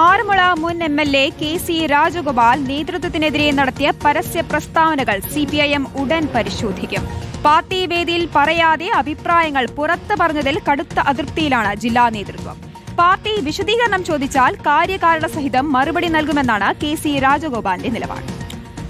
ആറന്മുള മുൻ M L A K C Rajagopal നേതൃത്വത്തിനെതിരെ നടത്തിയ പരസ്യ പ്രസ്താവനകൾ സി പി ഐ എം ഉടൻ പരിശോധിക്കും. പാർട്ടി വേദിയിൽ പറയാതെ അഭിപ്രായങ്ങൾ പുറത്തു പറഞ്ഞതിൽ കടുത്ത അതൃപ്തിയിലാണ് ജില്ലാ നേതൃത്വം. പാർട്ടി വിശദീകരണം ചോദിച്ചാൽ കാര്യകാരണ സഹിതം മറുപടി നൽകുമെന്നാണ് കെ സി രാജഗോപാലിന്റെ നിലപാട്.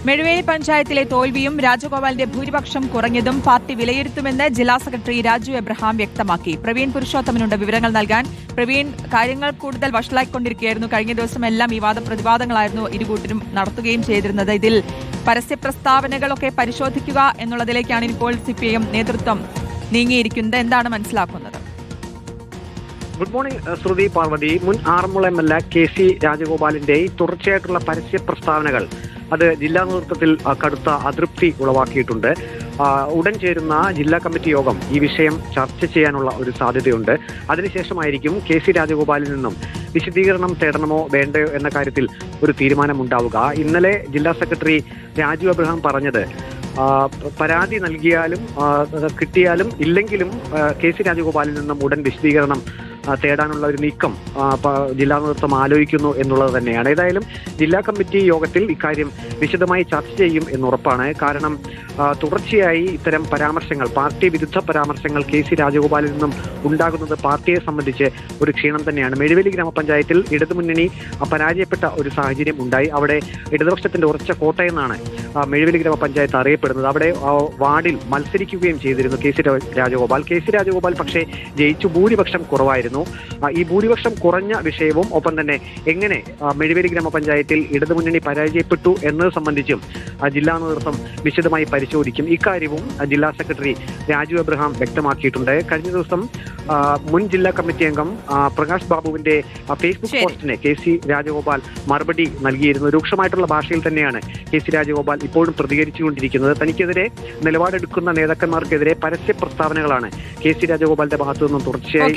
മെഴുവേലി പഞ്ചായത്തിലെ തോൽവിയും രാജഗോപാലിന്റെ ഭൂരിപക്ഷം കുറഞ്ഞതും പാർട്ടി വിലയിരുത്തുമെന്ന് ജില്ലാ സെക്രട്ടറി രാജു എബ്രഹാം വ്യക്തമാക്കി. പ്രവീൺ പുരുഷോത്തമനുണ്ട് വിവരങ്ങൾ നൽകാൻ. പ്രവീൺ കാര്യങ്ങൾ കൂടുതൽ വഷളായിക്കൊണ്ടിരിക്കുകയായിരുന്നു. കഴിഞ്ഞ ദിവസം എല്ലാം ഈ വാദപ്രതിവാദങ്ങളായിരുന്നു ഇരുകൂട്ടരും നടത്തുകയും ചെയ്തിരുന്നത്. ഇതിൽ പരസ്യ പ്രസ്താവനകളൊക്കെ പരിശോധിക്കുക എന്നുള്ളതിലേക്കാണ് ഇപ്പോൾ സിപിഐഎം നേതൃത്വം നീങ്ങിയിരിക്കുന്നത്. എന്താണ് മനസ്സിലാക്കുന്നത്? Good morning Sruthi Parvathy. മുൻ Aranmula M L A K C രാജഗോപാലിന്റെ തുടർച്ചയായിട്ടുള്ള പരസ്യ പ്രസ്താവനകൾ അത് ജില്ലാ നേതൃത്വത്തിൽ കടുത്ത അതൃപ്തി ഉളവാക്കിയിട്ടുണ്ട്. ഉടൻ ചേരുന്ന ജില്ലാ കമ്മിറ്റി യോഗം ഈ വിഷയം ചർച്ച ചെയ്യാനുള്ള ഒരു സാധ്യതയുണ്ട്. അതിനുശേഷമായിരിക്കും കെ സി രാജഗോപാലിൽ നിന്നും വിശദീകരണം തേടണമോ വേണ്ടയോ എന്ന കാര്യത്തിൽ ഒരു തീരുമാനമുണ്ടാവുക. ഇന്നലെ ജില്ലാ സെക്രട്ടറി രാജീവ് അബ്രഹാം പറഞ്ഞത് പരാതി നൽകിയാലും കിട്ടിയാലും ഇല്ലെങ്കിലും കെ സി രാജഗോപാലിൽ നിന്നും ഉടൻ വിശദീകരണം തേടാനുള്ള ഒരു നീക്കം ജില്ലാ നേതൃത്വം ആലോചിക്കുന്നു എന്നുള്ളത് തന്നെയാണ്. ഏതായാലും ജില്ലാ കമ്മിറ്റി യോഗത്തിൽ ഇക്കാര്യം വിശദമായി ചർച്ച ചെയ്യും എന്നുറപ്പാണ്. കാരണം തുടർച്ചയായി ഇത്തരം പരാമർശങ്ങൾ പാർട്ടി വിരുദ്ധ പരാമർശങ്ങൾ കെ സി രാജഗോപാലിൽ നിന്നും ഉണ്ടാകുന്നത് പാർട്ടിയെ സംബന്ധിച്ച് ഒരു ക്ഷീണം തന്നെയാണ്. മെഴുവേലി ഗ്രാമപഞ്ചായത്തിൽ ഇടതുമുന്നണി പരാജയപ്പെട്ട ഒരു സാഹചര്യം ഉണ്ടായി. അവിടെ ഇടതുപക്ഷത്തിന്റെ ഉറച്ച കോട്ടയെന്നാണ് മെഴുവേലി ഗ്രാമപഞ്ചായത്ത് അറിയപ്പെടുന്നത്. അവിടെ വാർഡിൽ മത്സരിക്കുകയും ചെയ്തിരുന്നു K C Rajagopal. K C Rajagopal പക്ഷേ ജയിച്ചു ഭൂരിപക്ഷം കുറവായിരുന്നു. ആ, ഈ ഭൂരിപക്ഷം കുറഞ്ഞ വിഷയവും ഒപ്പം തന്നെ എങ്ങനെ മെഴുവേലി ഗ്രാമപഞ്ചായത്തിൽ ഇടതുമുന്നണി പരാജയപ്പെട്ടു എന്നത് സംബന്ധിച്ചും ജില്ലാ നേതൃത്വം വിശദമായി പരിശോധിക്കും. ഇക്കാര്യവും ജില്ലാ സെക്രട്ടറി രാജു എബ്രഹാം വ്യക്തമാക്കിയിട്ടുണ്ട്. കഴിഞ്ഞ ദിവസം മുൻ ജില്ലാ കമ്മിറ്റി അംഗം പ്രകാശ് ബാബുവിന്റെ ഫേസ്ബുക്ക്. പോസ്റ്റിന് കെ സി രാജഗോപാൽ മറുപടി നൽകിയിരുന്നു. രൂക്ഷമായിട്ടുള്ള ഭാഷയിൽ തന്നെയാണ് കെ സി രാജഗോപാൽ ഇപ്പോഴും പ്രതികരിച്ചുകൊണ്ടിരിക്കുന്നത്. തനിക്കെതിരെ നിലപാടെടുക്കുന്ന നേതാക്കന്മാർക്കെതിരെ പരസ്യ പ്രസ്താവനകളാണ് കെ സി രാജഗോപാലിന്റെ ഭാഗത്തു നിന്നും തുടർച്ചയായി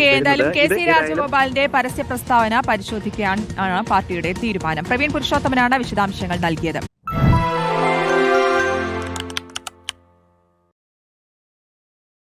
സി രാജഗോപാലിന്റെ പരസ്യ പ്രസ്താവന പരിശോധിക്കാൻ ആണ് പാർട്ടിയുടെ തീരുമാനം. പ്രവീൺ പുരുഷോത്തമനാണ് വിശദാംശങ്ങൾ നൽകിയത്.